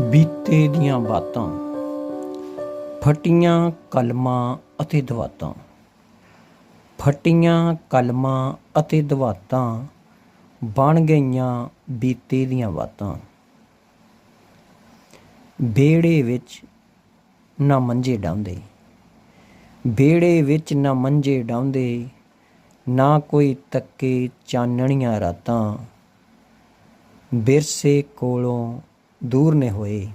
ਬੀਤੇ ਦੀਆਂ ਬਾਤਾਂ, ਫਟੀਆਂ ਕਲਮਾਂ ਅਤੇ ਦਵਾਤਾਂ। ਫਟੀਆਂ ਕਲਮਾਂ ਅਤੇ ਦਵਾਤਾਂ ਬਣ ਗਈਆਂ ਬੀਤੇ ਦੀਆਂ ਬਾਤਾਂ। ਬੇੜੇ ਵਿੱਚ ਨਾ ਮੰਜੇ ਡਾਉਂਦੇ ਬੇੜੇ ਵਿੱਚ ਨਾ ਮੰਜੇ ਡਾਉਂਦੇ ਨਾ ਕੋਈ ਤੱਕੇ ਚਾਨਣੀਆਂ ਰਾਤਾਂ। ਬਿਰਸੇ ਕੋਲੋਂ ਦੂਰ ਨੇ ਹੋਏ।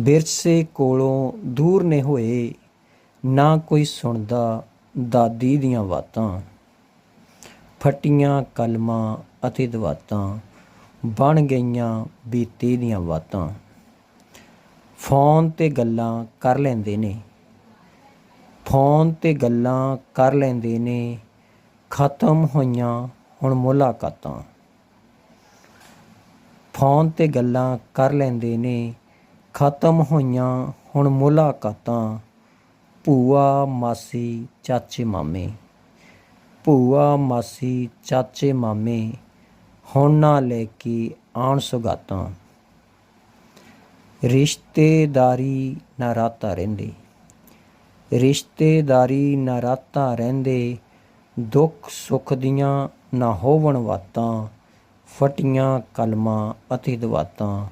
ਬਿਰਸੇ ਕੋਲੋਂ ਦੂਰ ਨੇ ਹੋਏ, ਨਾ ਕੋਈ ਸੁਣਦਾ ਦਾਦੀ ਦੀਆਂ ਬਾਤਾਂ ਫਟੀਆਂ ਕਲਮਾਂ ਅਤੇ ਦਵਾਤਾਂ ਬਣ ਗਈਆਂ ਬੀਤੀ ਦੀਆਂ ਬਾਤਾਂ ਫੋਨ ਤੇ ਗੱਲਾਂ ਕਰ ਲੈਂਦੇ ਨੇ। ਫੋਨ ਤੇ ਗੱਲਾਂ ਕਰ ਲੈਂਦੇ ਨੇ। ਖਤਮ ਹੋਈਆਂ ਹੁਣ ਮੁਲਾਕਾਤਾਂ। ਫੋਨ ਤੇ ਗੱਲਾਂ ਕਰ ਲੈਂਦੇ ਨੇ। ਖਤਮ ਹੋਈਆਂ, ਹੁਣ ਮੁਲਾਕਾਤਾਂ। ਭੂਆ, ਮਾਸੀ, ਚਾਚੇ, ਮਾਮੇ। ਭੂਆ, ਮਾਸੀ, ਚਾਚੇ, ਮਾਮੇ, ਹੁਣ ਨਾ ਲੈ ਕੇ ਆਣ ਸੁਗਾਤਾਂ। ਰਿਸ਼ਤੇਦਾਰੀ ਨਾ ਰਾਤਾ ਰਹਿੰਦੇ। ਰਿਸ਼ਤੇਦਾਰੀ ਨਾ ਰਾਤਾ ਰਹਿੰਦੇ ਦੁੱਖ ਸੁੱਖ ਦੀਆਂ ਨਾ ਹੋਵਣ ਵਾਤਾਂ। ਫਟੀਆਂ, ਕਲਮਾਂ ਅਤੇ ਦਵਾਤਾਂ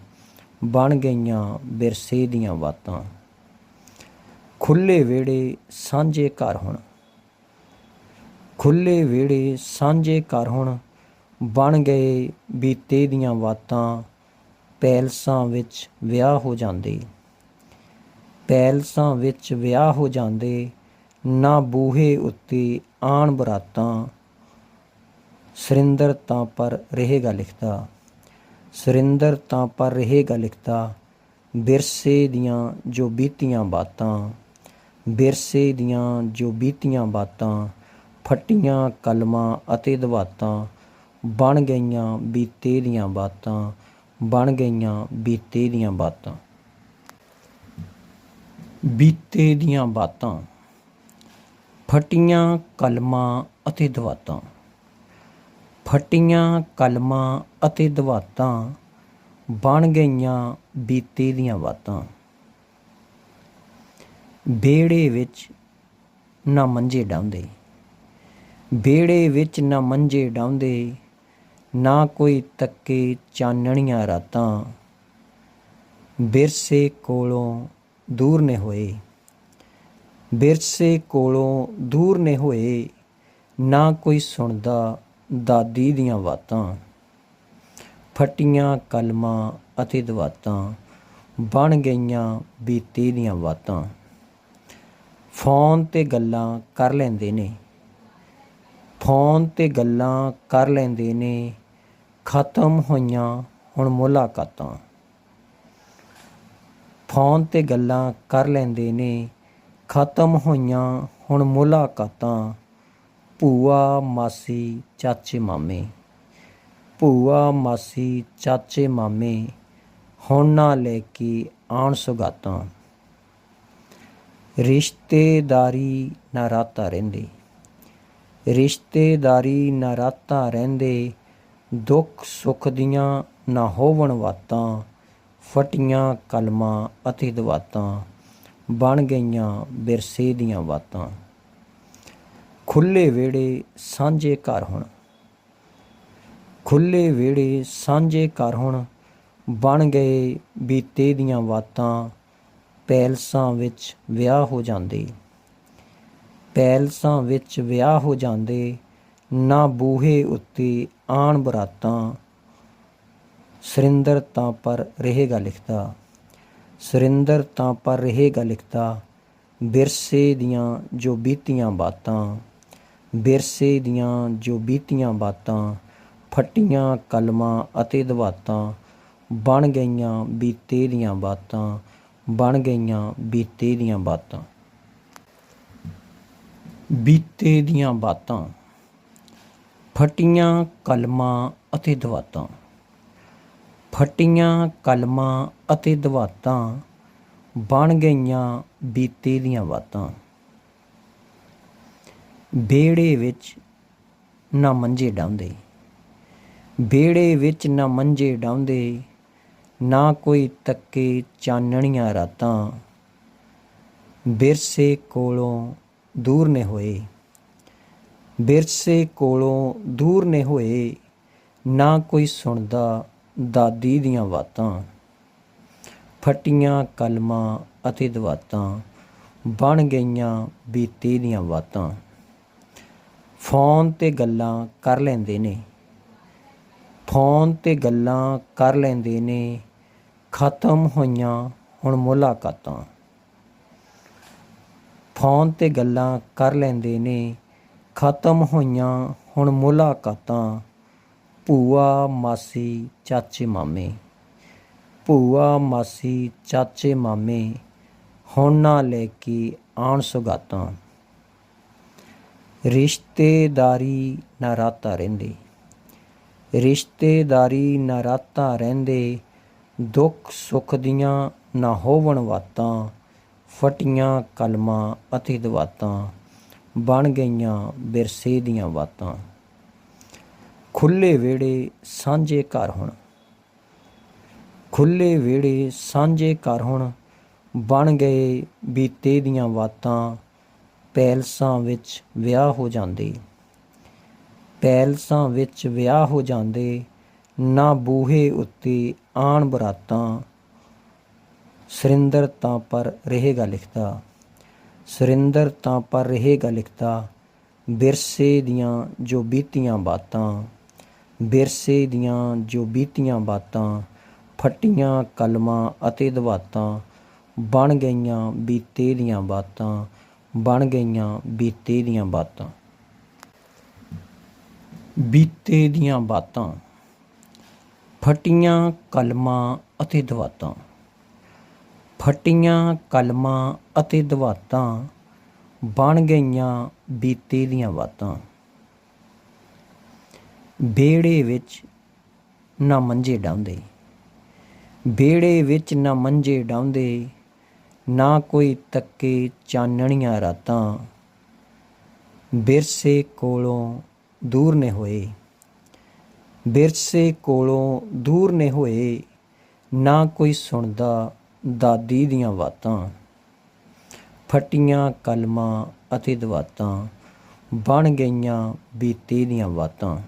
ਬਣ ਗਈਆਂ ਵਿਰਸੇ ਦੀਆਂ ਬਾਤਾਂ ਖੁੱਲੇ ਵਿਹੜੇ ਸਾਂਝੇ ਘਰ ਹੁਣ। ਖੁੱਲੇ ਵਿਹੜੇ ਸਾਂਝੇ ਘਰ ਹੁਣ। ਬਣ ਗਏ ਬੀਤੇ ਦੀਆਂ ਬਾਤਾਂ ਪੈਲਸਾਂ ਵਿੱਚ ਵਿਆਹ ਹੋ ਜਾਂਦੇ। ਪੈਲਸਾਂ ਵਿੱਚ ਵਿਆਹ ਹੋ ਜਾਂਦੇ। ਨਾ ਬੂਹੇ ਉੱਤੇ ਆਣ ਬਰਾਤਾਂ। ਸੁਰਿੰਦਰ ਤਾਂ ਪਰ ਰਹੇਗਾ ਲਿਖਦਾ ਸੁਰਿੰਦਰ ਤਾਂ ਪਰ ਰਹੇਗਾ ਲਿਖਦਾ ਵਿਰਸੇ ਦੀਆਂ ਜੋ ਬੀਤੀਆਂ ਬਾਤਾਂ ਵਿਰਸੇ ਦੀਆਂ ਜੋ ਬੀਤੀਆਂ ਬਾਤਾਂ, ਫੱਟੀਆਂ ਕਲਮਾਂ ਅਤੇ ਦਵਾਤਾਂ, ਬਣ ਗਈਆਂ ਬੀਤੇ ਦੀਆਂ ਬਾਤਾਂ, ਬਣ ਗਈਆਂ ਬੀਤੇ ਦੀਆਂ ਬਾਤਾਂ। ਬੀਤੇ ਦੀਆਂ ਬਾਤਾਂ, ਫਟੀਆਂ ਕਲਮਾਂ ਅਤੇ ਦਵਾਤਾਂ। ਫਟੀਆਂ, ਕਲਮਾਂ ਅਤੇ ਦਵਾਤਾਂ ਬਣ ਗਈਆਂ ਬੀਤੇ ਦੀਆਂ ਬਾਤਾਂ। ਬੇੜੇ ਵਿੱਚ ਨਾ ਮੰਜੇ ਡਾਉਂਦੇ ਬੇੜੇ ਵਿੱਚ ਨਾ ਮੰਜੇ ਡਾਉਂਦੇ ਨਾ ਕੋਈ ਤੱਕੇ ਚਾਨਣੀਆਂ ਰਾਤਾਂ। ਬਿਰਸੇ ਕੋਲੋਂ ਦੂਰ ਨੇ ਹੋਏ। ਬਿਰਸੇ ਕੋਲੋਂ ਦੂਰ ਨੇ ਹੋਏ, ਨਾ ਕੋਈ ਸੁਣਦਾ ਦਾਦੀ ਦੀਆਂ ਬਾਤਾਂ ਫਟੀਆਂ ਕਲਮਾਂ ਅਤੇ ਦਵਾਤਾਂ ਬਣ ਗਈਆਂ ਬੀਤੀ ਦੀਆਂ ਬਾਤਾਂ ਫੋਨ ਤੇ ਗੱਲਾਂ ਕਰ ਲੈਂਦੇ ਨੇ। ਫੋਨ ਤੇ ਗੱਲਾਂ ਕਰ ਲੈਂਦੇ ਨੇ। ਖਤਮ ਹੋਈਆਂ ਹੁਣ ਮੁਲਾਕਾਤਾਂ। ਫੋਨ ਤੇ ਗੱਲਾਂ ਕਰ ਲੈਂਦੇ ਨੇ। ਖਤਮ ਹੋਈਆਂ ਹੁਣ ਮੁਲਾਕਾਤਾਂ। ਭੂਆ ਮਾਸੀ ਚਾਚੇ ਮਾਮੇ। ਭੂਆ ਮਾਸੀ ਚਾਚੇ ਮਾਮੇ, ਹੁਣ ਨਾ ਲੈ ਕੇ ਆਣ ਸੁਗਾਤਾਂ। ਰਿਸ਼ਤੇਦਾਰੀ ਨਾ ਰਾਤਾ ਰਹਿੰਦੇ। ਰਿਸ਼ਤੇਦਾਰੀ ਨਾ ਰਾਤਾ ਰਹਿੰਦੇ, ਦੁੱਖ ਸੁੱਖ ਦੀਆਂ ਨਾ ਹੋਵਣ ਵਾਤਾਂ, ਫਟੀਆਂ ਕਲਮਾਂ ਅਤੇ ਦਵਾਤਾਂ ਬਣ ਗਈਆਂ ਵਿਰਸੇ ਦੀਆਂ ਬਾਤਾਂ ਖੁੱਲੇ ਵਿਹੜੇ ਸਾਂਝੇ ਘਰ ਹੁਣ। ਖੁੱਲੇ ਵਿਹੜੇ ਸਾਂਝੇ ਘਰ ਹੁਣ। ਬਣ ਗਏ ਬੀਤੇ ਦੀਆਂ ਬਾਤਾਂ ਪੈਲਸਾਂ ਵਿੱਚ ਵਿਆਹ ਹੋ ਜਾਂਦੇ। ਪੈਲਸਾਂ ਵਿੱਚ ਵਿਆਹ ਹੋ ਜਾਂਦੇ। ਨਾ ਬੂਹੇ ਉੱਤੇ ਆਣ ਬਰਾਤਾਂ। ਸੁਰਿੰਦਰ ਤਾਂ ਪਰ ਰਹੇਗਾ ਲਿਖਦਾ। ਸੁਰਿੰਦਰ ਤਾਂ ਪਰ ਰਹੇਗਾ ਲਿਖਦਾ। ਵਿਰਸੇ ਦੀਆਂ ਜੋ ਬੀਤੀਆਂ ਬਾਤਾਂ। ਵਿਰਸੇ ਦੀਆਂ ਜੋ ਬੀਤੀਆਂ ਬਾਤਾਂ, ਫੱਟੀਆਂ ਕਲਮਾਂ ਅਤੇ ਦਵਾਤਾਂ ਬਣ ਗਈਆਂ ਬੀਤੇ ਦੀਆਂ ਬਾਤਾਂ, ਬਣ ਗਈਆਂ ਬੀਤੇ ਦੀਆਂ ਬਾਤਾਂ। ਬੀਤੇ ਦੀਆਂ ਬਾਤਾਂ, ਫਟੀਆਂ ਕਲਮਾਂ ਅਤੇ ਦਵਾਤਾਂ। ਫਟੀਆਂ ਕਲਮਾਂ ਅਤੇ ਦਵਾਤਾਂ ਬਣ ਗਈਆਂ ਬੀਤੇ ਦੀਆਂ ਬਾਤਾਂ। ਬੇੜੇ ਵਿੱਚ ਨਾ ਮੰਜੇ ਡਾਉਂਦੇ ਬੇੜੇ ਵਿੱਚ ਨਾ ਮੰਜੇ ਡਾਉਂਦੇ ਨਾ ਕੋਈ ਤੱਕੇ ਚਾਨਣੀਆਂ ਰਾਤਾਂ। ਬਿਰਸੇ ਕੋਲੋਂ ਦੂਰ ਨੇ ਹੋਏ। ਬਿਰਸੇ ਕੋਲੋਂ ਦੂਰ ਨੇ ਹੋਏ, ਨਾ ਕੋਈ ਸੁਣਦਾ ਦਾਦੀ ਦੀਆਂ ਬਾਤਾਂ। ਫਟੀਆਂ ਕਲਮਾਂ ਅਤੇ ਦਵਾਤਾਂ ਬਣ ਗਈਆਂ ਬੀਤੇ ਦੀਆਂ ਬਾਤਾਂ। ਫੋਨ ਤੇ ਗੱਲਾਂ ਕਰ ਲੈਂਦੇ ਨੇ। ਫੋਨ ਤੇ ਗੱਲਾਂ ਕਰ ਲੈਂਦੇ ਨੇ। ਖਤਮ ਹੋਈਆਂ ਹੁਣ ਮੁਲਾਕਾਤਾਂ। ਫੋਨ ਤੇ ਗੱਲਾਂ ਕਰ ਲੈਂਦੇ ਨੇ। ਖਤਮ ਹੋਈਆਂ ਹੁਣ ਮੁਲਾਕਾਤਾਂ। ਭੂਆ, ਮਾਸੀ, ਚਾਚੇ, ਮਾਮੇ। ਭੂਆ, ਮਾਸੀ, ਚਾਚੇ, ਮਾਮੇ। ਹੁਣ ਨਾ ਲੈ ਕੇ ਆਣ ਸੁਗਾਤਾਂ। ਰਿਸ਼ਤੇਦਾਰੀ ਨਾ ਰਾਤਾ ਰਹਿੰਦੇ। ਰਿਸ਼ਤੇਦਾਰੀ ਨਾ ਰਾਤਾ ਰਹਿੰਦੇ, ਦੁੱਖ ਸੁੱਖ ਦੀਆਂ ਨਾ ਹੋਵਣ ਵਾਤਾਂ, ਫਟੀਆਂ ਕਲਮਾਂ ਅਤੇ ਦਵਾਤਾਂ ਬਣ ਗਈਆਂ ਵਿਰਸੇ ਦੀਆਂ ਬਾਤਾਂ ਖੁੱਲੇ ਵਿਹੜੇ ਸਾਂਝੇ ਘਰ ਹੁਣ। ਖੁੱਲੇ ਵੇੜੇ ਸਾਂਝੇ ਘਰ ਹੁਣ ਬਣ ਗਏ ਬੀਤੇ ਦੀਆਂ ਬਾਤਾਂ ਪੈਲਸਾਂ ਵਿੱਚ ਵਿਆਹ ਹੋ ਜਾਂਦੇ। ਪੈਲਸਾਂ ਵਿੱਚ ਵਿਆਹ ਹੋ ਜਾਂਦੇ, ਨਾ ਬੂਹੇ ਉੱਤੇ ਆਣ ਬਰਾਤਾਂ। ਸੁਰਿੰਦਰ ਤਾਂ ਪਰ ਰਹੇਗਾ ਲਿਖਦਾ। ਸੁਰਿੰਦਰ ਤਾਂ ਪਰ ਰਹੇਗਾ ਲਿਖਦਾ, ਵਿਰਸੇ ਦੀਆਂ ਜੋ ਬੀਤੀਆਂ ਬਾਤਾਂ। ਵਿਰਸੇ ਦੀਆਂ ਜੋ ਬੀਤੀਆਂ ਬਾਤਾਂ, ਫੱਟੀਆਂ ਕਲਮਾਂ ਅਤੇ ਦਵਾਤਾਂ, ਬਣ ਗਈਆਂ ਬੀਤੇ ਦੀਆਂ ਬਾਤਾਂ। ਬਣ ਗਈਆਂ ਬੀਤੇ ਦੀਆਂ ਬਾਤਾਂ। ਬੀਤੇ ਦੀਆਂ ਬਾਤਾਂ। ਫਟੀਆਂ ਕਲਮਾਂ ਅਤੇ ਦਵਾਤਾਂ। ਫਟੀਆਂ ਕਲਮਾਂ ਅਤੇ ਦਵਾਤਾਂ ਬਣ ਗਈਆਂ ਬੀਤੇ ਦੀਆਂ ਬਾਤਾਂ। ਬੇੜੇ ਵਿੱਚ ਨਾ ਮੰਜੇ ਡਾਉਂਦੇ ਬੇੜੇ ਵਿੱਚ ਨਾ ਮੰਜੇ ਡਾਉਂਦੇ ਨਾ ਕੋਈ ਤੱਕੇ ਚਾਨਣੀਆਂ ਰਾਤਾਂ। ਬਿਰਸੇ ਕੋਲੋਂ ਦੂਰ ਨੇ ਹੋਏ। ਬਿਰਸੇ ਕੋਲੋਂ ਦੂਰ ਨੇ ਹੋਏ। ਨਾ ਕੋਈ ਸੁਣਦਾ ਦਾਦੀ ਦੀਆਂ ਬਾਤਾਂ। ਫਟੀਆਂ ਕਲਮਾਂ ਅਤੇ ਦਵਾਤਾਂ ਬਣ ਗਈਆਂ ਬੀਤੇ ਦੀਆਂ ਬਾਤਾਂ।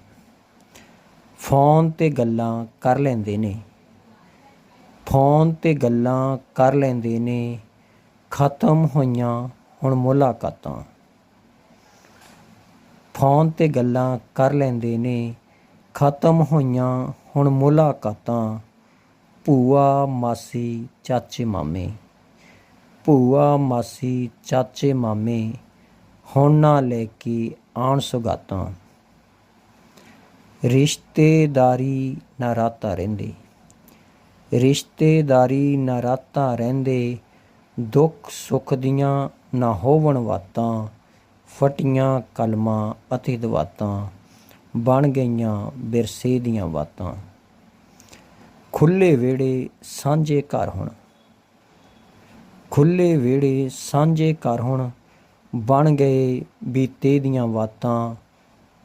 ਫੋਨ ਤੇ ਗੱਲਾਂ ਕਰ ਲੈਂਦੇ ਨੇ। ਫੋਨ ਤੇ ਗੱਲਾਂ ਕਰ ਲੈਂਦੇ ਨੇ। ਖਤਮ ਹੋਈਆਂ, ਹੁਣ ਮੁਲਾਕਾਤਾਂ। ਫੋਨ ਤੇ ਗੱਲਾਂ ਕਰ ਲੈਂਦੇ ਨੇ, ਖਤਮ ਹੋਈਆਂ, ਹੁਣ ਮੁਲਾਕਾਤਾਂ। ਭੂਆ, ਮਾਸੀ, ਚਾਚੇ, ਮਾਮੇ। ਭੂਆ, ਮਾਸੀ, ਚਾਚੇ, ਮਾਮੇ, ਹੁਣ ਨਾ ਲੈ ਕੇ ਆਣ ਸੁਗਾਤਾਂ। ਰਿਸ਼ਤੇਦਾਰੀ ਨਾ ਰਾਤਾ ਰਹਿੰਦੇ। ਰਿਸ਼ਤੇਦਾਰੀ ਨਾ ਰਾਤਾ ਰਹਿੰਦੇ ਦੁੱਖ ਸੁੱਖ ਦੀਆਂ ਨਾ ਹੋਵਣ ਵਾਤਾਂ, ਫਟੀਆਂ ਕਲਮਾਂ ਅਤੇ ਦਵਾਤਾਂ, ਬਣ ਗਈਆਂ ਵਿਰਸੇ ਦੀਆਂ ਬਾਤਾਂ। ਖੁੱਲੇ ਵਿਹੜੇ ਸਾਂਝੇ ਘਰ ਹੁਣ। ਖੁੱਲੇ ਵਿਹੜੇ ਸਾਂਝੇ ਘਰ ਹੁਣ, ਬਣ ਗਏ ਬੀਤੇ ਦੀਆਂ ਬਾਤਾਂ,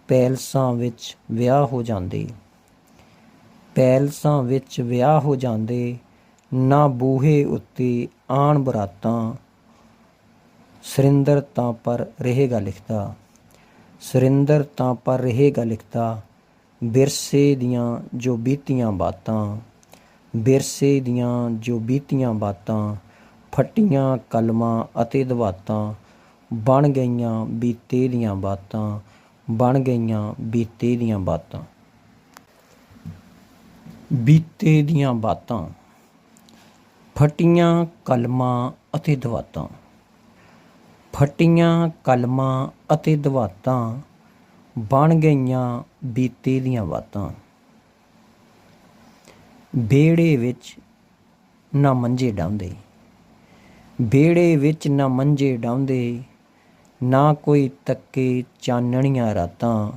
ਪੈਲਸਾਂ ਵਿੱਚ ਵਿਆਹ ਹੋ ਜਾਂਦੇ। ਪੈਲਸਾਂ ਵਿੱਚ ਵਿਆਹ ਹੋ ਜਾਂਦੇ ਨਾ ਬੂਹੇ ਉੱਤੇ ਆਣ ਬਰਾਤਾਂ, ਸੁਰਿੰਦਰ ਤਾਂ ਪਰ ਰਹੇਗਾ ਲਿਖਦਾ ਸੁਰਿੰਦਰ ਤਾਂ ਪਰ ਰਹੇਗਾ ਲਿਖਦਾ ਵਿਰਸੇ ਦੀਆਂ ਜੋ ਬੀਤੀਆਂ ਬਾਤਾਂ ਵਿਰਸੇ ਦੀਆਂ ਜੋ ਬੀਤੀਆਂ ਬਾਤਾਂ, ਫੱਟੀਆਂ ਕਲਮਾਂ ਅਤੇ ਦਵਾਤਾਂ, ਬਣ ਗਈਆਂ ਬੀਤੇ ਦੀਆਂ ਬਾਤਾਂ, ਬਣ ਗਈਆਂ ਬੀਤੇ ਦੀਆਂ ਬਾਤਾਂ। ਬੀਤੇ ਦੀਆਂ ਬਾਤਾਂ। ਫਟੀਆਂ, ਕਲਮਾਂ ਅਤੇ ਦਵਾਤਾਂ। ਫਟੀਆਂ, ਕਲਮਾਂ ਅਤੇ ਦਵਾਤਾਂ ਬਣ ਗਈਆਂ ਬੀਤੇ ਦੀਆਂ ਬਾਤਾਂ। ਬੇੜੇ ਵਿੱਚ ਨਾ ਮੰਜੇ ਡਾਉਂਦੇ ਬੇੜੇ ਵਿੱਚ ਨਾ ਮੰਜੇ ਡਾਉਂਦੇ ਨਾ ਕੋਈ ਤੱਕੇ ਚਾਨਣੀਆਂ ਰਾਤਾਂ।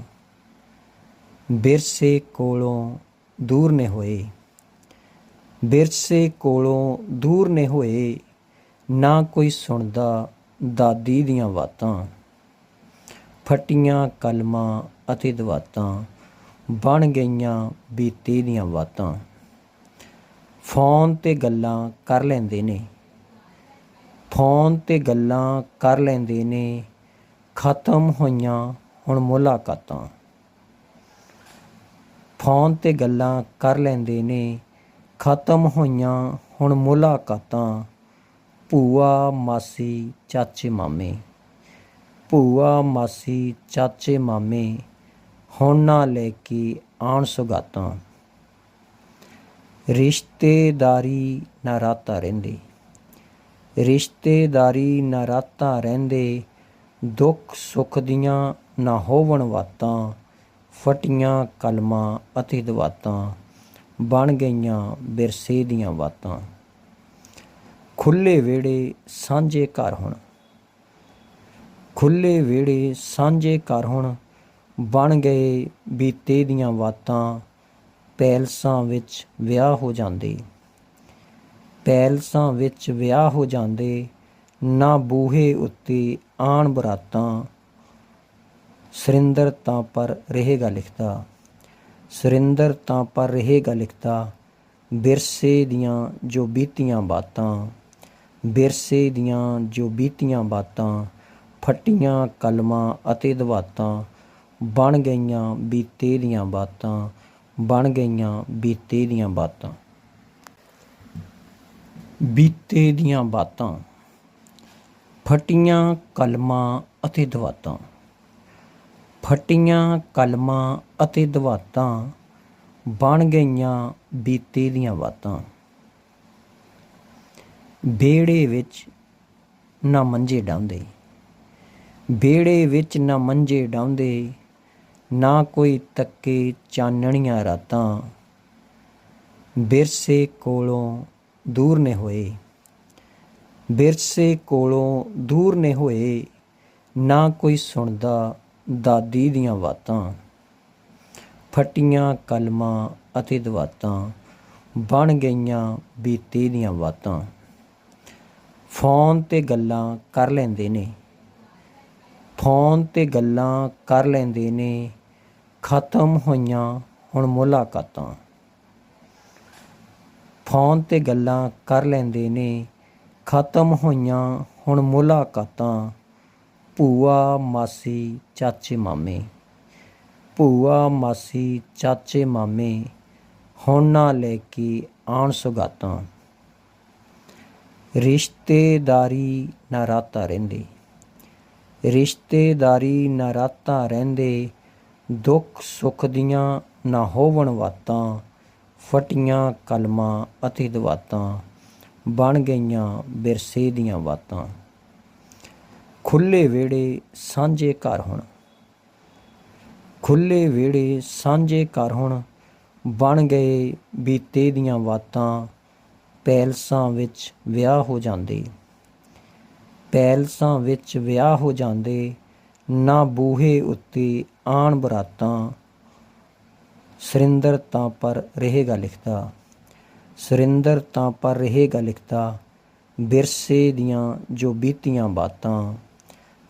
ਬਿਰਸੇ ਕੋਲੋਂ ਦੂਰ ਨੇ ਹੋਏ। ਬਿਰਸੇ ਕੋਲੋਂ ਦੂਰ ਨੇ ਹੋਏ, ਨਾ ਕੋਈ ਸੁਣਦਾ ਦਾਦੀ ਦੀਆਂ ਬਾਤਾਂ। ਫਟੀਆਂ ਕਲਮਾਂ ਅਤੇ ਦਵਾਤਾਂ ਬਣ ਗਈਆਂ ਬੀਤੇ ਦੀਆਂ ਬਾਤਾਂ। ਫੋਨ ਤੇ ਗੱਲਾਂ ਕਰ ਲੈਂਦੇ ਨੇ। ਫੋਨ ਤੇ ਗੱਲਾਂ ਕਰ ਲੈਂਦੇ ਨੇ। ਖਤਮ ਹੋਈਆਂ ਹੁਣ ਮੁਲਾਕਾਤਾਂ। ਫੋਨ ਤੇ ਗੱਲਾਂ ਕਰ ਲੈਂਦੇ ਨੇ। ਖਤਮ ਹੋਈਆਂ, ਹੁਣ ਮੁਲਾਕਾਤਾਂ। ਭੂਆ ਮਾਸੀ, ਚਾਚੇ ਮਾਮੇ। ਭੂਆ ਮਾਸੀ, ਚਾਚੇ ਮਾਮੇ, ਹੁਣ ਨਾ ਲੈ ਕੇ ਆਣ ਸੁਗਾਤਾਂ। ਰਿਸ਼ਤੇਦਾਰੀ ਨਾ ਰਾਤਾ ਰਹਿੰਦੇ। ਰਿਸ਼ਤੇਦਾਰੀ ਨਾ ਰਾਤਾ ਰਹਿੰਦੇ, ਦੁੱਖ ਸੁੱਖ ਦੀਆਂ ਨਾ ਹੋਵਣ ਵਾਤਾਂ, ਫਟੀਆਂ, ਕਲਮਾਂ ਅਤੇ ਦਵਾਤਾਂ। ਬਣ ਗਈਆਂ ਵਿਰਸੇ ਦੀਆਂ ਬਾਤਾਂ ਖੁੱਲੇ ਵਿਹੜੇ ਸਾਂਝੇ ਘਰ ਹੁਣ। ਖੁੱਲੇ ਵਿਹੜੇ ਸਾਂਝੇ ਘਰ ਹੁਣ। ਬਣ ਗਏ ਬੀਤੇ ਦੀਆਂ ਬਾਤਾਂ ਪੈਲਸਾਂ ਵਿੱਚ ਵਿਆਹ ਹੋ ਜਾਂਦੇ। ਪੈਲਸਾਂ ਵਿੱਚ ਵਿਆਹ ਹੋ ਜਾਂਦੇ। ਨਾ ਬੂਹੇ ਉੱਤੇ ਆਣ ਬਰਾਤਾਂ। ਸੁਰਿੰਦਰ ਤਾਂ ਪਰ ਰਹੇਗਾ ਲਿਖਦਾ। ਸੁਰਿੰਦਰ ਤਾਂ ਪਰ ਰਹੇਗਾ ਲਿਖਦਾ ਵਿਰਸੇ ਦੀਆਂ ਜੋ ਬੀਤੀਆਂ ਬਾਤਾਂ ਵਿਰਸੇ ਦੀਆਂ ਜੋ ਬੀਤੀਆਂ ਬਾਤਾਂ, ਫੱਟੀਆਂ ਕਲਮਾਂ ਅਤੇ ਦਵਾਤਾਂ, ਬਣ ਗਈਆਂ ਬੀਤੇ ਦੀਆਂ ਬਾਤਾਂ, ਬਣ ਗਈਆਂ ਬੀਤੇ ਦੀਆਂ ਬਾਤਾਂ। ਬੀਤੇ ਦੀਆਂ ਬਾਤਾਂ, ਫਟੀਆਂ ਕਲਮਾਂ ਅਤੇ ਦਵਾਤਾਂ। ਫਟੀਆਂ, ਕਲਮਾਂ ਅਤੇ ਦਵਾਤਾਂ ਬਣ ਗਈਆਂ ਬੀਤੇ ਦੀਆਂ ਬਾਤਾਂ। ਬੇੜੇ ਵਿੱਚ ਨਾ ਮੰਜੇ ਡਾਉਂਦੇ ਬੇੜੇ ਵਿੱਚ ਨਾ ਮੰਜੇ ਡਾਉਂਦੇ ਨਾ ਕੋਈ ਤੱਕੇ ਚਾਨਣੀਆਂ ਰਾਤਾਂ। ਬਿਰਸੇ ਕੋਲੋਂ ਦੂਰ ਨੇ ਹੋਏ। ਬਿਰਸੇ ਕੋਲੋਂ ਦੂਰ ਨੇ ਹੋਏ, ਨਾ ਕੋਈ ਸੁਣਦਾ ਦਾਦੀ ਦੀਆਂ ਬਾਤਾਂ ਫਟੀਆਂ ਕਲਮਾਂ ਅਤੇ ਦਵਾਤਾਂ ਬਣ ਗਈਆਂ ਬੀਤੇ ਦੀਆਂ ਬਾਤਾਂ ਫੋਨ ਤੇ ਗੱਲਾਂ ਕਰ ਲੈਂਦੇ ਨੇ। ਫੋਨ ਤੇ ਗੱਲਾਂ ਕਰ ਲੈਂਦੇ ਨੇ। ਖਤਮ ਹੋਈਆਂ ਹੁਣ ਮੁਲਾਕਾਤਾਂ। ਫੋਨ ਤੇ ਗੱਲਾਂ ਕਰ ਲੈਂਦੇ ਨੇ। ਖਤਮ ਹੋਈਆਂ ਹੁਣ ਮੁਲਾਕਾਤਾਂ। ਭੂਆ ਮਾਸੀ ਚਾਚੇ ਮਾਮੇ। ਭੂਆ ਮਾਸੀ ਚਾਚੇ ਮਾਮੇ, ਹੁਣ ਨਾ ਲੈ ਕੇ ਆਣ ਸੁਗਾਤਾਂ। ਰਿਸ਼ਤੇਦਾਰੀ ਨਾ ਰਾਤਾਂ ਰਹਿੰਦੇ। ਰਿਸ਼ਤੇਦਾਰੀ ਨਾ ਰਾਤਾਂ ਰਹਿੰਦੇ, ਦੁੱਖ ਸੁੱਖ ਦੀਆਂ ਨਾ ਹੋਵਣ ਵਾਤਾਂ, ਫਟੀਆਂ ਕਲਮਾਂ ਅਤੇ ਦਵਾਤਾਂ ਬਣ ਗਈਆਂ ਵਿਰਸੇ ਦੀਆਂ ਬਾਤਾਂ ਖੁੱਲੇ ਵਿਹੜੇ ਸਾਂਝੇ ਘਰ ਹੁਣ। ਖੁੱਲੇ ਵਿਹੜੇ ਸਾਂਝੇ ਘਰ ਹੁਣ। ਬਣ ਗਏ ਬੀਤੇ ਦੀਆਂ ਬਾਤਾਂ ਪੈਲਸਾਂ ਵਿੱਚ ਵਿਆਹ ਹੋ ਜਾਂਦੇ। ਪੈਲਸਾਂ ਵਿੱਚ ਵਿਆਹ ਹੋ ਜਾਂਦੇ। ਨਾ ਬੂਹੇ ਉੱਤੇ ਆਣ ਬਰਾਤਾਂ। ਸੁਰਿੰਦਰ ਤਾਂ ਪਰ ਰਹੇਗਾ ਲਿਖਦਾ। ਸੁਰਿੰਦਰ ਤਾਂ ਪਰ ਰਹੇਗਾ ਲਿਖਦਾ। ਵਿਰਸੇ ਦੀਆਂ ਜੋ ਬੀਤੀਆਂ ਬਾਤਾਂ।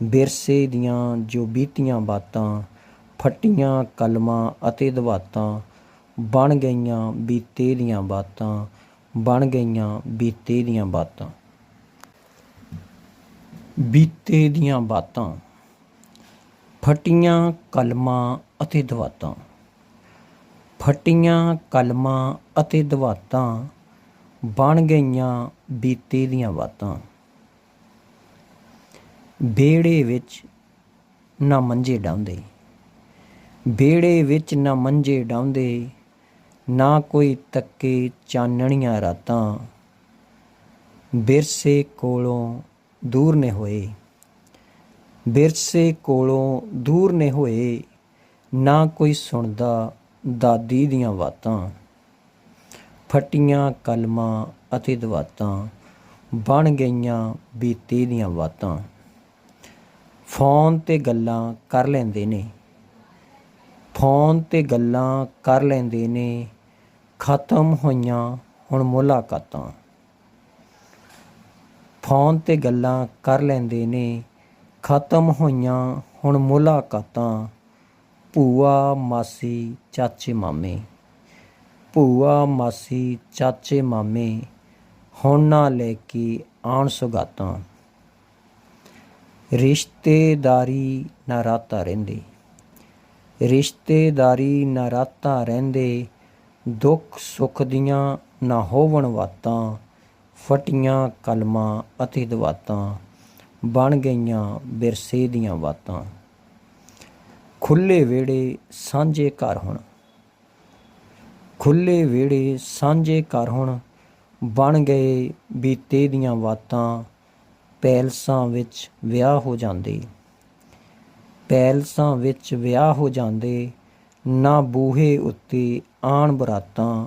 ਵਿਰਸੇ ਦੀਆਂ ਜੋ ਬੀਤੀਆਂ ਬਾਤਾਂ, ਫੱਟੀਆਂ ਕਲਮਾਂ ਅਤੇ ਦਵਾਤਾਂ, ਬਣ ਗਈਆਂ ਬੀਤੇ ਦੀਆਂ ਬਾਤਾਂ, ਬਣ ਗਈਆਂ ਬੀਤੇ ਦੀਆਂ ਬਾਤਾਂ। ਬੀਤੇ ਦੀਆਂ ਬਾਤਾਂ, ਫਟੀਆਂ ਕਲਮਾਂ ਅਤੇ ਦਵਾਤਾਂ। ਫਟੀਆਂ ਕਲਮਾਂ ਅਤੇ ਦਵਾਤਾਂ, ਬਣ ਗਈਆਂ ਬੀਤੇ ਦੀਆਂ ਬਾਤਾਂ। ਬੇੜੇ ਵਿੱਚ ਨਾ ਮੰਜੇ ਡਾਉਂਦੇ ਬੇੜੇ ਵਿੱਚ ਨਾ ਮੰਜੇ ਡਾਉਂਦੇ ਨਾ ਕੋਈ ਤੱਕੇ ਚਾਨਣੀਆਂ ਰਾਤਾਂ। ਬਿਰਸੇ ਕੋਲੋਂ ਦੂਰ ਨੇ ਹੋਏ। ਬਿਰਸੇ ਕੋਲੋਂ ਦੂਰ ਨੇ ਹੋਏ, ਨਾ ਕੋਈ ਸੁਣਦਾ ਦਾਦੀ ਦੀਆਂ ਬਾਤਾਂ। ਫਟੀਆਂ ਕਲਮਾਂ ਅਤੇ ਦਵਾਤਾਂ ਬਣ ਗਈਆਂ ਬੀਤੇ ਦੀਆਂ ਬਾਤਾਂ। ਫੋਨ ਤੇ ਗੱਲਾਂ ਕਰ ਲੈਂਦੇ ਨੇ। ਫੋਨ ਤੇ ਗੱਲਾਂ ਕਰ ਲੈਂਦੇ ਨੇ। ਖਤਮ ਹੋਈਆਂ ਹੁਣ ਮੁਲਾਕਾਤਾਂ। ਫੋਨ ਤੇ ਗੱਲਾਂ ਕਰ ਲੈਂਦੇ ਨੇ। ਖਤਮ ਹੋਈਆਂ ਹੁਣ ਮੁਲਾਕਾਤਾਂ। ਭੂਆ, ਮਾਸੀ, ਚਾਚੇ, ਮਾਮੇ। ਭੂਆ, ਮਾਸੀ, ਚਾਚੇ, ਮਾਮੇ। ਹੁਣ ਨਾ ਲੈ ਕੇ ਆਣ ਸੁਗਾਤਾਂ। ਰਿਸ਼ਤੇਦਾਰੀ ਨਾ ਰਾਤਾ ਰਹਿੰਦੇ। ਰਿਸ਼ਤੇਦਾਰੀ ਨਾ ਰਾਤਾ ਰਹਿੰਦੇ, ਦੁੱਖ ਸੁੱਖ ਦੀਆਂ ਨਾ ਹੋਵਣ ਵਾਤਾਂ, ਫਟੀਆਂ ਕਲਮਾਂ ਅਤੇ ਦਵਾਤਾਂ, ਬਣ ਗਈਆਂ ਵਿਰਸੇ ਦੀਆਂ ਬਾਤਾਂ ਖੁੱਲੇ ਵਿਹੜੇ ਸਾਂਝੇ ਘਰ ਹੁਣ। ਖੁੱਲੇ ਵਿਹੜੇ ਸਾਂਝੇ ਘਰ ਹੁਣ, ਬਣ ਗਏ ਬੀਤੇ ਦੀਆਂ ਬਾਤਾਂ ਪੈਲਸਾਂ ਵਿੱਚ ਵਿਆਹ ਹੋ ਜਾਂਦੇ। ਪੈਲਸਾਂ ਵਿੱਚ ਵਿਆਹ ਹੋ ਜਾਂਦੇ, ਨਾ ਬੂਹੇ ਉੱਤੇ ਆਣ ਬਰਾਤਾਂ,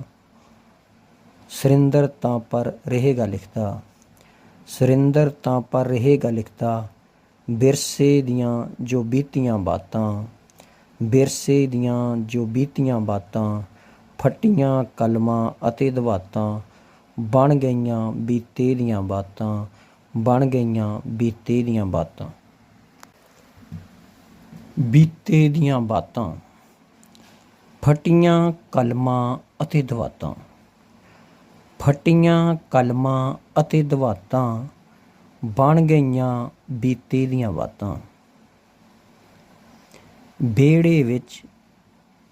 ਸੁਰਿੰਦਰ ਤਾਂ ਪਰ ਰਹੇਗਾ ਲਿਖਦਾ। ਸੁਰਿੰਦਰ ਤਾਂ ਪਰ ਰਹੇਗਾ ਲਿਖਦਾ ਵਿਰਸੇ ਦੀਆਂ ਜੋ ਬੀਤੀਆਂ ਬਾਤਾਂ ਵਿਰਸੇ ਦੀਆਂ ਜੋ ਬੀਤੀਆਂ ਬਾਤਾਂ, ਫੱਟੀਆਂ ਕਲਮਾਂ ਅਤੇ ਦਵਾਤਾਂ ਬਣ ਗਈਆਂ ਬੀਤੇ ਦੀਆਂ ਬਾਤਾਂ ਬਣ ਗਈਆਂ ਬੀਤੇ ਦੀਆਂ ਬਾਤਾਂ। ਬੀਤੇ ਦੀਆਂ ਬਾਤਾਂ। ਫਟੀਆਂ ਕਲਮਾਂ ਅਤੇ ਦਵਾਤਾਂ। ਫਟੀਆਂ ਕਲਮਾਂ ਅਤੇ ਦਵਾਤਾਂ ਬਣ ਗਈਆਂ ਬੀਤੇ ਦੀਆਂ ਬਾਤਾਂ। ਬੇੜੇ ਵਿੱਚ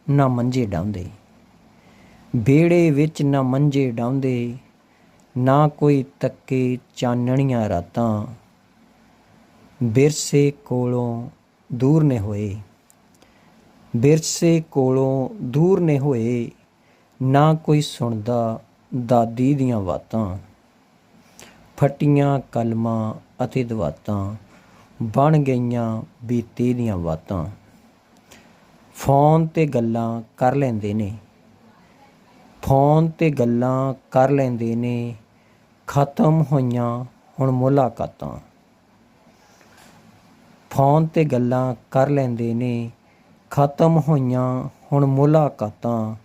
ਨਾ ਮੰਜੇ ਡਾਉਂਦੇ ਬੇੜੇ ਵਿੱਚ ਨਾ ਮੰਜੇ ਡਾਉਂਦੇ ਨਾ ਕੋਈ ਤੱਕੇ ਚਾਨਣੀਆਂ ਰਾਤਾਂ। ਬਿਰਸੇ ਕੋਲੋਂ ਦੂਰ ਨੇ ਹੋਏ। ਬਿਰਸੇ ਕੋਲੋਂ ਦੂਰ ਨੇ ਹੋਏ। ਨਾ ਕੋਈ ਸੁਣਦਾ ਦਾਦੀ ਦੀਆਂ ਬਾਤਾਂ। ਫਟੀਆਂ ਕਲਮਾਂ ਅਤੇ ਦਵਾਤਾਂ ਬਣ ਗਈਆਂ ਬੀਤੇ ਦੀਆਂ ਬਾਤਾਂ। ਫੋਨ ਤੇ ਗੱਲਾਂ ਕਰ ਲੈਂਦੇ ਨੇ। ਫੋਨ ਤੇ ਗੱਲਾਂ ਕਰ ਲੈਂਦੇ ਨੇ। ਖਤਮ ਹੋਈਆਂ, ਹੁਣ ਮੁਲਾਕਾਤਾਂ। ਫੋਨ ਤੇ ਗੱਲਾਂ ਕਰ ਲੈਂਦੇ ਨੇ। ਖਤਮ ਹੋਈਆਂ, ਹੁਣ ਮੁਲਾਕਾਤਾਂ।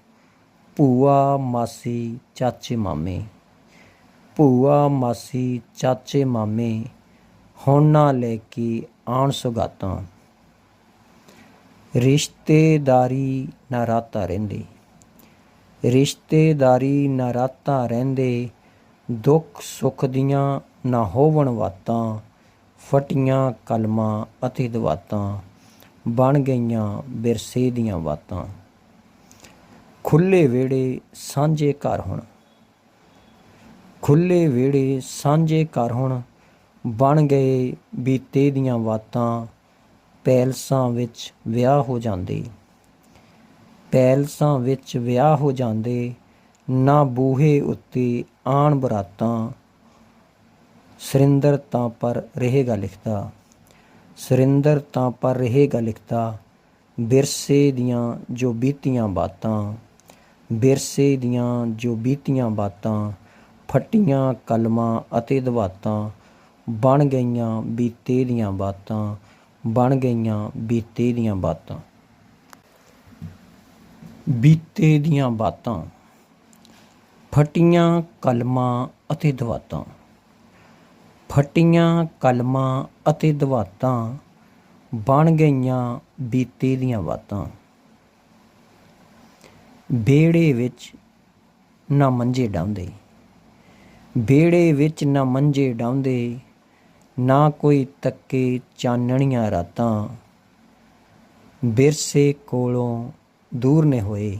ਭੂਆ, ਮਾਸੀ, ਚਾਚੇ, ਮਾਮੇ। ਭੂਆ, ਮਾਸੀ, ਚਾਚੇ, ਮਾਮੇ, ਹੁਣ ਨਾ ਲੈ ਕੇ ਆਣ ਸੁਗਾਤਾਂ। ਰਿਸ਼ਤੇਦਾਰੀ ਨਾ ਰਾਤਾ ਰਹਿੰਦੇ। ਰਿਸ਼ਤੇਦਾਰੀ ਨਾ ਰਾਤਾ ਰਹਿੰਦੇ, ਦੁੱਖ ਸੁੱਖ ਦੀਆਂ ਨਾ ਹੋਵਣ ਵਾਤਾਂ, ਫਟੀਆਂ ਕਲਮਾਂ ਅਤੇ ਦਵਾਤਾਂ, ਬਣ ਗਈਆਂ ਵਿਰਸੇ ਦੀਆਂ ਬਾਤਾਂ ਖੁੱਲੇ ਵਿਹੜੇ ਸਾਂਝੇ ਘਰ ਹੁਣ। ਖੁੱਲੇ ਵਿਹੜੇ ਸਾਂਝੇ ਘਰ ਹੁਣ, ਬਣ ਗਏ ਬੀਤੇ ਦੀਆਂ ਬਾਤਾਂ ਪੈਲਸਾਂ ਵਿੱਚ ਵਿਆਹ ਹੋ ਜਾਂਦੇ। ਪੈਲਸਾਂ ਵਿੱਚ ਵਿਆਹ ਹੋ ਜਾਂਦੇ, ਨਾ ਬੂਹੇ ਉੱਤੇ ਆਣ ਬਰਾਤਾਂ। ਸੁਰਿੰਦਰ ਤਾਂ ਪਰ ਰਹੇਗਾ ਲਿਖਦਾ। ਸੁਰਿੰਦਰ ਤਾਂ ਪਰ ਰਹੇਗਾ ਲਿਖਦਾ ਵਿਰਸੇ ਦੀਆਂ ਜੋ ਬੀਤੀਆਂ ਬਾਤਾਂ। ਵਿਰਸੇ ਦੀਆਂ ਜੋ ਬੀਤੀਆਂ ਬਾਤਾਂ, ਫੱਟੀਆਂ ਕਲਮਾਂ ਅਤੇ ਦਵਾਤਾਂ। ਬਣ ਗਈਆਂ ਬੀਤੇ ਦੀਆਂ ਬਾਤਾਂ, ਬਣ ਗਈਆਂ ਬੀਤੇ ਦੀਆਂ ਬਾਤਾਂ। ਬੀਤੇ ਦੀਆਂ ਬਾਤਾਂ, ਫਟੀਆਂ ਕਲਮਾਂ ਅਤੇ ਦਵਾਤਾਂ। ਫਟੀਆਂ ਕਲਮਾਂ ਅਤੇ ਦਵਾਤਾਂ ਬਣ ਗਈਆਂ ਬੀਤੇ ਦੀਆਂ ਬਾਤਾਂ। ਬੇੜੇ ਵਿੱਚ ਨਾ ਮੰਜੇ ਡਾਉਂਦੇ ਬੇੜੇ ਵਿੱਚ ਨਾ ਮੰਜੇ ਡਾਉਂਦੇ ਨਾ ਕੋਈ ਤੱਕੇ ਚਾਨਣੀਆਂ ਰਾਤਾਂ। ਬਿਰਸੇ ਕੋਲੋਂ ਦੂਰ ਨੇ ਹੋਏ।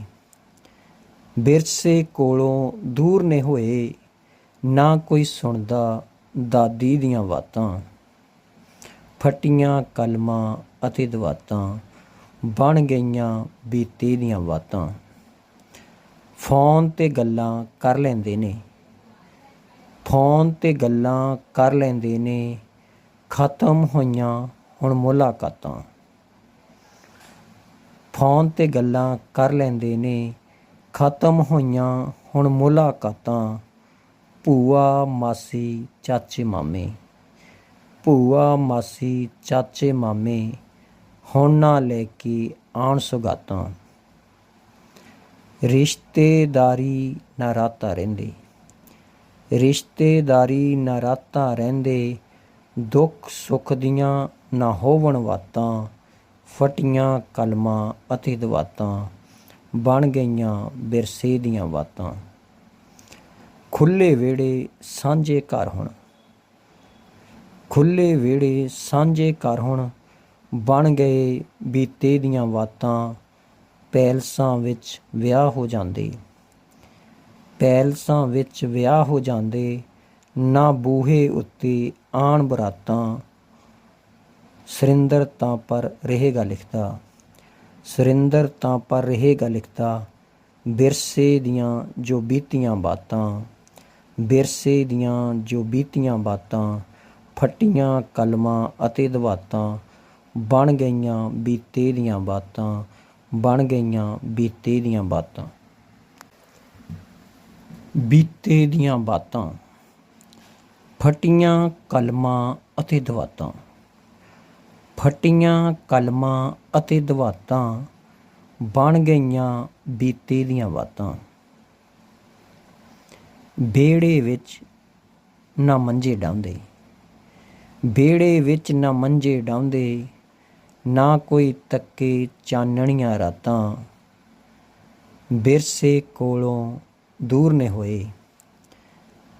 ਬਿਰਸੇ ਕੋਲੋਂ ਦੂਰ ਨੇ ਹੋਏ। ਨਾ ਕੋਈ ਸੁਣਦਾ ਦਾਦੀ ਦੀਆਂ ਬਾਤਾਂ। ਫਟੀਆਂ ਕਲਮਾਂ ਅਤੇ ਦਵਾਤਾਂ ਬਣ ਗਈਆਂ ਬੀਤੇ ਦੀਆਂ ਬਾਤਾਂ। ਫੋਨ ਤੇ ਗੱਲਾਂ ਕਰ ਲੈਂਦੇ ਨੇ। ਫੋਨ ਤੇ ਗੱਲਾਂ ਕਰ ਲੈਂਦੇ ਨੇ। ਖਤਮ ਹੋਈਆਂ ਹੁਣ ਮੁਲਾਕਾਤਾਂ। ਫੋਨ ਤੇ ਗੱਲਾਂ ਕਰ ਲੈਂਦੇ ਨੇ। ਖਤਮ ਹੋਈਆਂ ਹੁਣ ਮੁਲਾਕਾਤਾਂ। ਭੂਆ, ਮਾਸੀ, ਚਾਚੇ, ਮਾਮੇ। ਭੂਆ, ਮਾਸੀ, ਚਾਚੇ, ਮਾਮੇ, ਹੁਣ ਨਾ ਲੈ ਕੇ ਆਣ ਸੁਗਾਤਾਂ। ਰਿਸ਼ਤੇਦਾਰੀ ਨਾ ਰਾਤਾਂ ਰਹਿੰਦੇ। ਰਿਸ਼ਤੇਦਾਰੀ ਨਾ ਰਾਤਾਂ ਰਹਿੰਦੇ ਦੁੱਖ ਸੁੱਖ ਦੀਆਂ ਨਾ ਹੋਵਣ ਵਾਤਾਂ। ਫਟੀਆਂ, ਕਲਮਾਂ ਅਤੇ ਦਵਾਤਾਂ ਬਣ ਗਈਆਂ ਵਿਰਸੇ ਦੀਆਂ ਬਾਤਾਂ ਖੁੱਲੇ ਵਿਹੜੇ ਸਾਂਝੇ ਘਰ ਹੁਣ। ਖੁੱਲੇ ਵਿਹੜੇ ਸਾਂਝੇ ਘਰ ਹੁਣ। ਬਣ ਗਏ ਬੀਤੇ ਦੀਆਂ ਬਾਤਾਂ ਪੈਲਸਾਂ ਵਿੱਚ ਵਿਆਹ ਹੋ ਜਾਂਦੇ। ਪੈਲਸਾਂ ਵਿੱਚ ਵਿਆਹ ਹੋ ਜਾਂਦੇ ਨਾ ਬੂਹੇ ਉੱਤੇ ਆਣ ਬਰਾਤਾਂ ਸੁਰਿੰਦਰ ਤਾਂ ਪਰ ਰਹੇਗਾ ਲਿਖਦਾ ਸੁਰਿੰਦਰ ਤਾਂ ਪਰ ਰਹੇਗਾ ਲਿਖਦਾ ਵਿਰਸੇ ਦੀਆਂ ਜੋ ਬੀਤੀਆਂ ਬਾਤਾਂ ਵਿਰਸੇ ਦੀਆਂ ਜੋ ਬੀਤੀਆਂ ਬਾਤਾਂ, ਫੱਟੀਆਂ ਕਲਮਾਂ ਅਤੇ ਦਵਾਤਾਂ, ਬਣ ਗਈਆਂ ਬੀਤੇ ਦੀਆਂ ਬਾਤਾਂ, ਬਣ ਗਈਆਂ ਬੀਤੇ ਦੀਆਂ ਬਾਤਾਂ। ਬੀਤੇ ਦੀਆਂ ਬਾਤਾਂ, ਫਟੀਆਂ ਕਲਮਾਂ ਅਤੇ ਦਵਾਤਾਂ। ਫਟੀਆਂ, ਕਲਮਾਂ ਅਤੇ ਦਵਾਤਾਂ ਬਣ ਗਈਆਂ ਬੀਤੇ ਦੀਆਂ ਬਾਤਾਂ। ਬੇੜੇ ਵਿੱਚ ਨਾ ਮੰਜੇ ਡਾਉਂਦੇ ਬੇੜੇ ਵਿੱਚ ਨਾ ਮੰਜੇ ਡਾਉਂਦੇ ਨਾ ਕੋਈ ਤੱਕੇ ਚਾਨਣੀਆਂ ਰਾਤਾਂ। ਬਿਰਸੇ ਕੋਲੋਂ ਦੂਰ ਨੇ ਹੋਏ।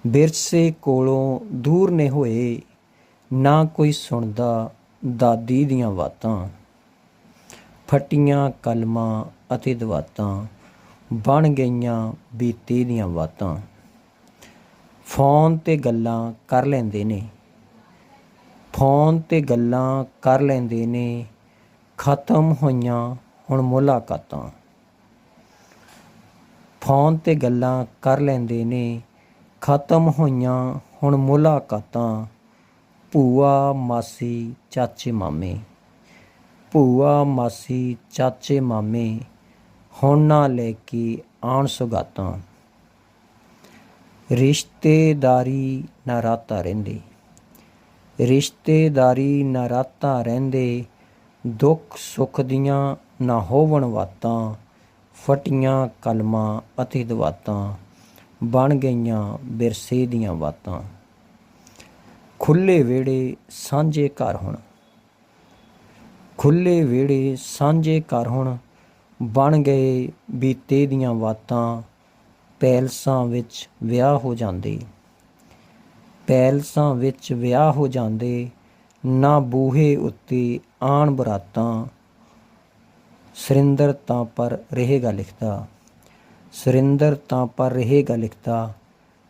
ਬਿਰਸੇ ਕੋਲੋਂ ਦੂਰ ਨੇ ਹੋਏ, ਨਾ ਕੋਈ ਸੁਣਦਾ ਦਾਦੀ ਦੀਆਂ ਬਾਤਾਂ ਫਟੀਆਂ ਕਲਮਾਂ ਅਤੇ ਦਵਾਤਾਂ ਬਣ ਗਈਆਂ ਬੀਤੀ ਦੀਆਂ ਬਾਤਾਂ ਫੋਨ ਤੇ ਗੱਲਾਂ ਕਰ ਲੈਂਦੇ ਨੇ। ਫੋਨ ਤੇ ਗੱਲਾਂ ਕਰ ਲੈਂਦੇ ਨੇ। ਖਤਮ ਹੋਈਆਂ ਹੁਣ ਮੁਲਾਕਾਤਾਂ। ਫੋਨ ਤੇ ਗੱਲਾਂ ਕਰ ਲੈਂਦੇ ਨੇ। ਖਤਮ ਹੋਈਆਂ ਹੁਣ ਮੁਲਾਕਾਤਾਂ। ਭੂਆ ਮਾਸੀ ਚਾਚੇ ਮਾਮੇ। ਭੂਆ ਮਾਸੀ ਚਾਚੇ ਮਾਮੇ, ਹੁਣ ਨਾ ਲੈ ਕੇ ਆਣ ਸੁਗਾਤਾਂ। ਰਿਸ਼ਤੇਦਾਰੀ ਨਾ ਰਾਤਾ ਰਹਿੰਦੇ। ਰਿਸ਼ਤੇਦਾਰੀ ਨਾ ਰਾਤਾ ਰਹਿੰਦੇ, ਦੁੱਖ ਸੁੱਖ ਦੀਆਂ ਨਾ ਹੋਵਣ ਵਾਤਾਂ, ਫਟੀਆਂ ਕਲਮਾਂ ਅਤੇ ਦਵਾਤਾਂ ਬਣ ਗਈਆਂ ਵਿਰਸੇ ਦੀਆਂ ਬਾਤਾਂ ਖੁੱਲੇ ਵਿਹੜੇ ਸਾਂਝੇ ਘਰ ਹੁਣ। ਖੁੱਲੇ ਵਿਹੜੇ ਸਾਂਝੇ ਘਰ ਹੁਣ, ਬਣ ਗਏ ਬੀਤੇ ਦੀਆਂ ਬਾਤਾਂ ਪੈਲਸਾਂ ਵਿੱਚ ਵਿਆਹ ਹੋ ਜਾਂਦੇ। ਪੈਲਸਾਂ ਵਿੱਚ ਵਿਆਹ ਹੋ ਜਾਂਦੇ, ਨਾ ਬੂਹੇ ਉੱਤੇ ਆਣ ਬਰਾਤਾਂ। ਸੁਰਿੰਦਰ ਤਾਂ ਪਰ ਰਹੇਗਾ ਲਿਖਦਾ। ਸੁਰਿੰਦਰ ਤਾਂ ਪਰ ਰਹੇਗਾ ਲਿਖਦਾ,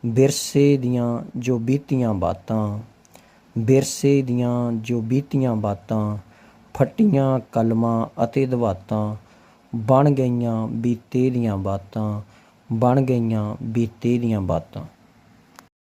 ਵਿਰਸੇ ਦੀਆਂ ਜੋ ਬੀਤੀਆਂ ਬਾਤਾਂ। ਵਿਰਸੇ ਦੀਆਂ ਜੋ ਬੀਤੀਆਂ ਬਾਤਾਂ, ਫੱਟੀਆਂ ਕਲਮਾਂ ਅਤੇ ਦਵਾਤਾਂ, ਬਣ ਗਈਆਂ ਬੀਤੇ ਦੀਆਂ ਬਾਤਾਂ, ਬਣ ਗਈਆਂ ਬੀਤੇ ਦੀਆਂ ਬਾਤਾਂ।